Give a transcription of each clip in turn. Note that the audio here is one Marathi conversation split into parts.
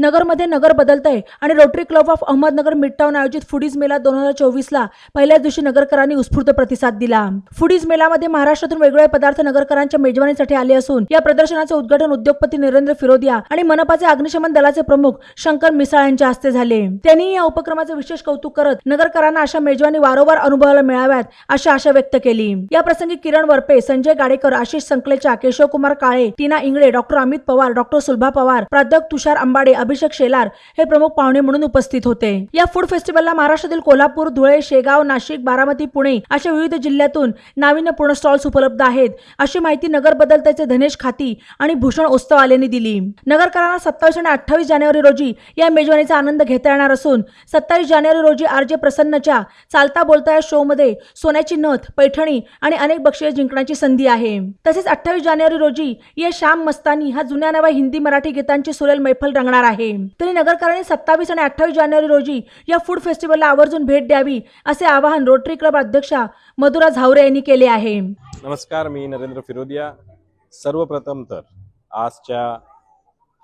नगरमध्ये नगर बदलतंय आणि Rotary Club of Ahmednagar midtown आयोजित फुडीज मेला दोन हजार चोवीस ला पहिल्याच दिवशी नगरकरांनी उत्स्फूर्त प्रतिसाद दिला. फुडीज मेलामध्ये महाराष्ट्रातून वेगवेगळे पदार्थ नगरकरांच्या मेजवानीसाठी आले असून या प्रदर्शनाचे उद्घाटन उद्योगपती नरेंद्र फिरोदिया आणि मनपाचे अग्निशमन दलाचे प्रमुख शंकर मिसाळ यांच्या हस्ते झाले. त्यांनी या उपक्रमाचे विशेष कौतुक करत नगरकरांना अशा मेजवानी वारंवार अनुभवायला मिळाव्यात अशी आशा व्यक्त केली. या प्रसंगी किरण वरपे संजय गाडेकर आशिष संकलेचा केशव कुमार काळे टीना इंगळे डॉक्टर अमित पवार डॉक्टर सुलभा पवार प्राध्यापक तुषार अंबाडे अभिषेक शेलार हे प्रमुख पाहुणे म्हणून उपस्थित होते. या फूड फेस्टिवलला महाराष्ट्रातील कोल्हापूर धुळे शेगाव नाशिक बारामती पुणे अशा विविध जिल्ह्यातून नाविन्यपूर्ण स्टॉल्स उपलब्ध आहेत अशी माहिती नगर बदलत्याचे धनेश खाती आणि भूषण ओस्तव आलेनी दिली. नगरकरांना सत्तावीस आणि अठ्ठावीस जानेवारी रोजी या मेजवानीचा आनंद घेता येणार असून सत्तावीस जानेवारी रोजी आर जे प्रसन्नच्या चालता बोलता या शोमध्ये सोन्याची नथ पैठणी आणि अनेक बक्षिसे जिंकण्याची संधी आहे. तसेच अठ्ठावीस जानेवारी रोजी ये श्याम मस्तानी हा जुन्या नव्या हिंदी मराठी गीतांची सुरेल मैफल रंगणार आहे. तरी नगरकरांनी सत्तावीस आणि अठ्ठावीस जानेवारी रोजी या फूड फेस्टिवलला आवर्जून भेट द्यावी असे आवाहन रोटरी क्लब अध्यक्षा मधुरा झावरे यांनी केले आहे. नमस्कार मी नरेंद्र फिरोदिया. सर्वप्रथम तर आजच्या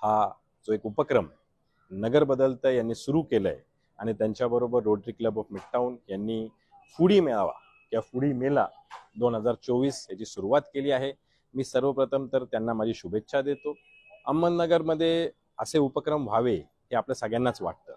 हा जो एक उपक्रम नगर बदलतं यांनी सुरू केलं आहे आणि त्यांच्याबरोबर रोटरी क्लब ऑफ मिडटाऊन यांनी फुडी मेळावा किंवा फुडी मेला दोन हजार चोवीस याची सुरुवात केली आहे. मी सर्वप्रथम तर त्यांना माझी शुभेच्छा देतो. अहमदनगरमध्ये असे उपक्रम व्हावे हे आपल्या सगळ्यांनाच वाटतं.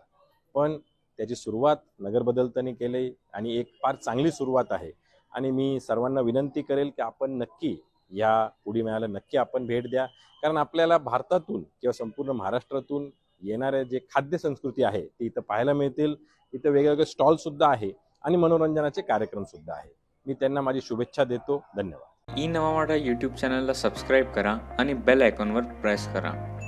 पण त्याची सुरुवात नगर बदलतानी केली आणि एक फार चांगली सुरुवात आहे. आणि मी सर्वांना विनंती करेल की आपण नक्की या उडी मेळ्याला नक्की आपण भेट द्या. कारण आपल्याला भारतातून किंवा संपूर्ण महाराष्ट्रातून येणाऱ्या जे खाद्य संस्कृती आहे ती इथं पाहायला मिळतील. इथं वेगवेगळे स्टॉल सुद्धा आहे आणि मनोरंजनाचे कार्यक्रम सुद्धा आहे. मी त्यांना माझी शुभेच्छा देतो. धन्यवाद. ई नवा मराठा यूट्यूब चॅनलला सबस्क्राईब करा आणि बेल आयकॉनवर प्रेस करा.